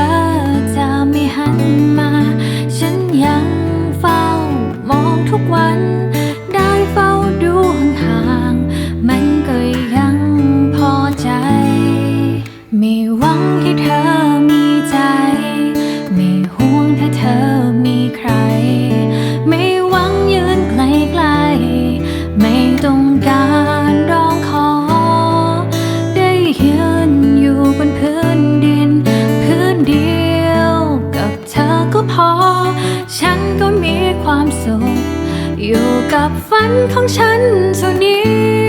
ธอจะไม่หันมา ฉันก็มีความสุข อยู่กับฝันของฉันเท่านี้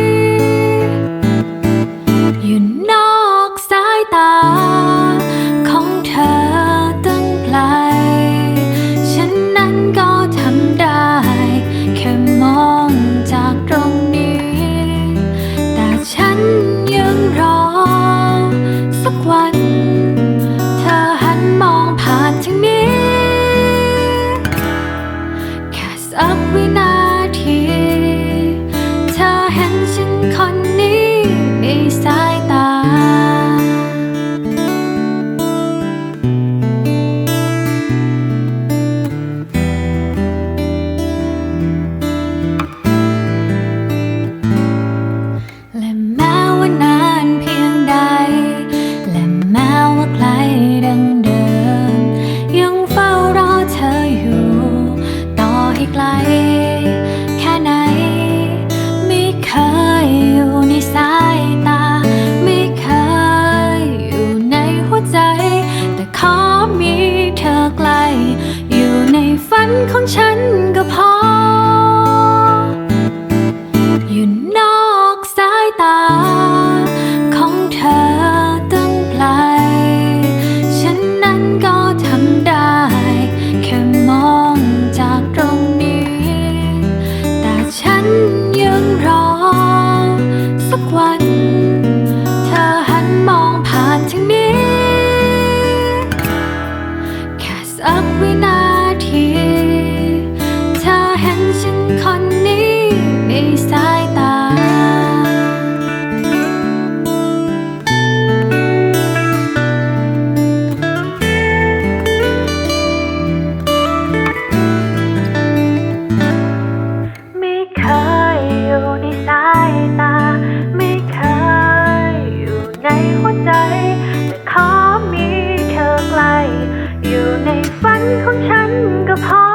ของฉันก็พอ ฝันของฉันก็พอ